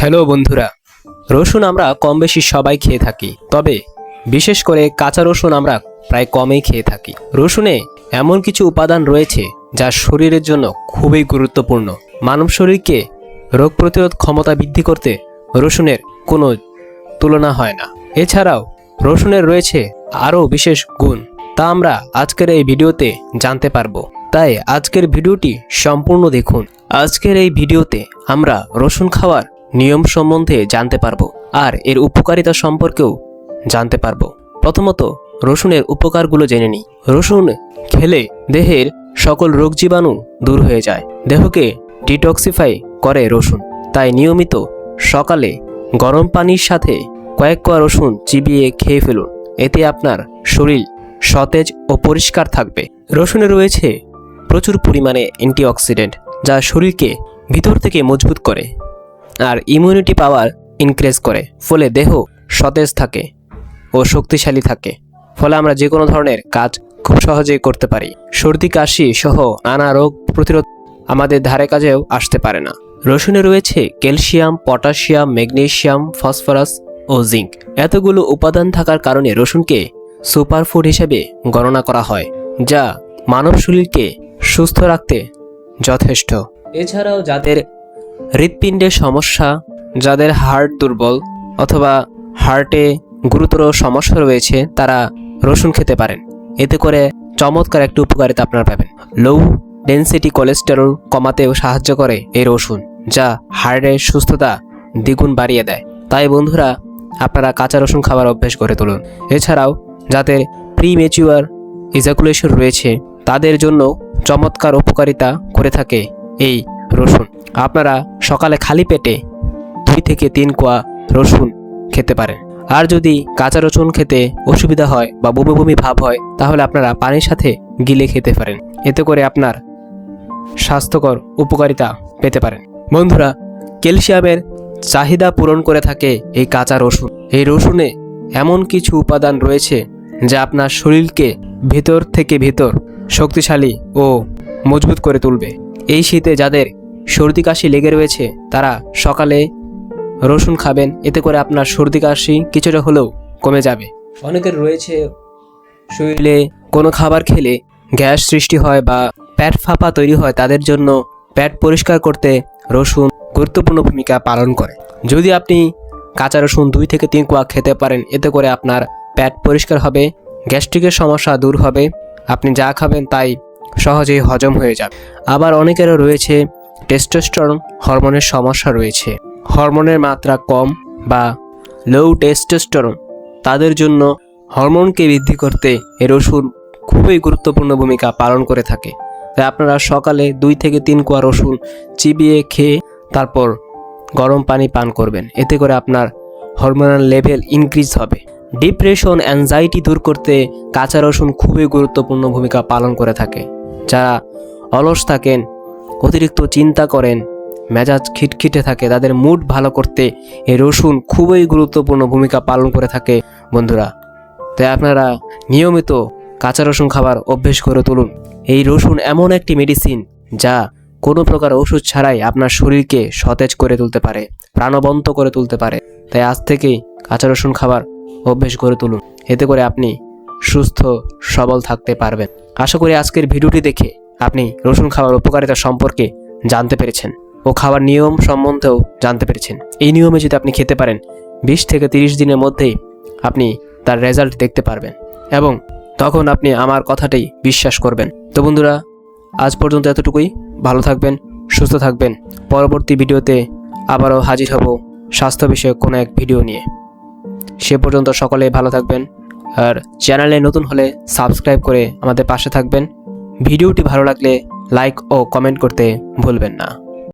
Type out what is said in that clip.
Hello বন্ধুরা, রসুন আমরা কম বেশি সবাই খেয়ে থাকি, তবে বিশেষ করে কাঁচা রসুন আমরা প্রায় কমই খেয়ে থাকি। রসুনে এমন কিছু উপাদান রয়েছে যা শরীরের জন্য খুবই গুরুত্বপূর্ণ। মানব শরীরকে রোগ প্রতিরোধ ক্ষমতা বৃদ্ধি করতে রসুনের কোনো তুলনা হয় না। এছাড়াও রসুনের রয়েছে আরও বিশেষ গুণ, তা আমরা আজকের এই ভিডিওতে জানতে পারব। তাই আজকের ভিডিওটি সম্পূর্ণ দেখুন। আজকের এই ভিডিওতে আমরা রসুন খাওয়ার নিয়ম সম্বন্ধে জানতে পারব আর এর উপকারিতা সম্পর্কেও জানতে পারব। প্রথমত, রসুনের উপকারগুলো জেনে নিই। রসুন খেলে দেহের সকল রোগ জীবাণু দূর হয়ে যায়। দেহকে ডিটক্সিফাই করে রসুন। তাই নিয়মিত সকালে গরম পানির সাথে কয়েক কোয়া রসুন চিবিয়ে খেয়ে ফেলুন। এতে আপনার শরীর সতেজ ও পরিষ্কার থাকবে। রসুনে রয়েছে প্রচুর পরিমাণে অ্যান্টিঅক্সিডেন্ট যা শরীরকে ভিতর থেকে মজবুত করে। আর ইমিউনিটি পাওয়ার ইনক্রিজ করে, ফলে দেহ সতেজ থাকে ও শক্তিশালী থাকে। ফলে আমরা যে কোনো ধরনের কাজ খুব সহজেই করতে পারি। সর্দি, কাশি সহ নানা রোগ প্রতিরোধ আমাদের ধারে কাজেও আসতে পারে না। রসুনে রয়েছে ক্যালসিয়াম, পটাশিয়াম, ম্যাগনেসিয়াম, ফসফরাস ও জিঙ্ক। এতগুলো উপাদান থাকার কারণে রসুনকে সুপারফুড হিসেবে গণনা করা হয়, যা মানব শরীরকে সুস্থ রাখতে যথেষ্ট। এছাড়াও যাদের হৃৎপিণ্ডের সমস্যা, যাদের হার্ট দুর্বল অথবা হার্টে গুরুতর সমস্যা রয়েছে, তারা রসুন খেতে পারেন। এতে করে চমৎকার একটি উপকারিতা আপনারা পাবেন। লো ডেন্সিটি কোলেস্টেরল কমাতেও সাহায্য করে এই রসুন, যা হার্টের সুস্থতা দ্বিগুণ বাড়িয়ে দেয়। তাই বন্ধুরা, আপনারা কাঁচা রসুন খাবার অভ্যেস করে তুলুন। এছাড়াও, যাদের প্রি মেচিউর ইজাকুলেশন রয়েছে, তাদের জন্য চমৎকার উপকারিতা করে থাকে এই রসুন। আপনারা সকালে খালি পেটে দুই থেকে তিন কোয়া রসুন খেতে পারেন। আর যদি কাঁচা রসুন খেতে অসুবিধা হয় বা বমি বমি ভাব হয়, তাহলে আপনারা পানির সাথে গিলে খেতে পারেন। এতে করে আপনার স্বাস্থ্যকর উপকারিতা পেতে পারেন। বন্ধুরা, ক্যালসিয়ামের চাহিদা পূরণ করে থাকে এই কাঁচা রসুন। এই রসুনে এমন কিছু উপাদান রয়েছে যা আপনার শরীরকে ভেতর থেকে ভেতর শক্তিশালী ও মজবুত করে তুলবে। এই শীতে যাদের সর্দি কাশি লেগে রয়েছে, তারা সকালে রসুন খাবেন। এতে করে আপনার সর্দি কাশি কিছুটা হলেও কমে যাবে। অনেকের রয়েছে শরীরে কোনো খাবার খেলে গ্যাস সৃষ্টি হয় বা পেট ফাঁপা তৈরি হয়, তাদের জন্য পেট পরিষ্কার করতে রসুন গুরুত্বপূর্ণ ভূমিকা পালন করে। যদি আপনি কাঁচা রসুন দুই থেকে তিন কোয়া খেতে পারেন, এতে করে আপনার পেট পরিষ্কার হবে, গ্যাস্ট্রিকের সমস্যা দূর হবে, আপনি যা খাবেন তাই সহজেই হজম হয়ে যাবে। আবার অনেকেরও রয়েছে টেস্টোস্টেরন হরমোনের সমস্যা রয়েছে। হরমোনের মাত্রা কম বা লো টেস্টোস্টেরন তাদের জন্য হরমোনকে বৃদ্ধি করতে এ রসুন খুবই গুরুত্বপূর্ণ ভূমিকা পালন করে থাকে। তাই আপনারা সকালে দুই থেকে তিন কোয়া রসুন চিবিয়ে খেয়ে তারপর গরম পানি পান করবেন। এতে করে আপনার হরমোনাল লেভেল ইনক্রিজ হবে। ডিপ্রেশন অ্যাংজাইটি দূর করতে কাঁচা রসুন খুবই গুরুত্বপূর্ণ ভূমিকা পালন করে থাকে। যারা অলস থাকেন অতিরিক্ত চিন্তা করেন। মেজাজ খিটখিটে থাকে। তাদের মুড ভালো করতে এই রসুন খুবই গুরুত্বপূর্ণ ভূমিকা পালন করে থাকে। বন্ধুরা, তাই আপনারা নিয়মিত কাঁচা রসুন খাবার অভ্যেস করে তুলুন। এই রসুন এমন একটি মেডিসিন যা কোনো প্রকার ওষুধ ছাড়াই আপনার শরীরকে সতেজ করে তুলতে পারে, প্রাণবন্ত করে তুলতে পারে। তাই আজ থেকেই কাঁচা রসুন খাবার অভ্যেস করে তুলুন। এতে করে আপনি সুস্থ, সবল থাকতে পারবেন। আশা করি আজকের ভিডিওটি দেখে আপনি রসুন খাওয়ার উপকারিতা সম্পর্কে জানতে পেরেছেন ও খাওয়ার নিয়ম সম্বন্ধেও জানতে পেরেছেন। এই নিয়মে যদি আপনি খেতে পারেন, বিশ থেকে তিরিশ দিনের মধ্যেই আপনি তার রেজাল্ট দেখতে পারবেন এবং তখন আপনি আমার কথাটাই বিশ্বাস করবেন। তো বন্ধুরা, আজ পর্যন্ত এতটুকুই। ভালো থাকবেন, সুস্থ থাকবেন। পরবর্তী ভিডিওতে আবারও হাজির হব স্বাস্থ্য বিষয়ক কোনো এক ভিডিও নিয়ে। সে পর্যন্ত সকলে ভালো থাকবেন আর চ্যানেলে নতুন হলে সাবস্ক্রাইব করে আমাদের পাশে থাকবেন। ভিডিওটি ভালো লাগলে লাইক ও কমেন্ট করতে ভুলবেন না।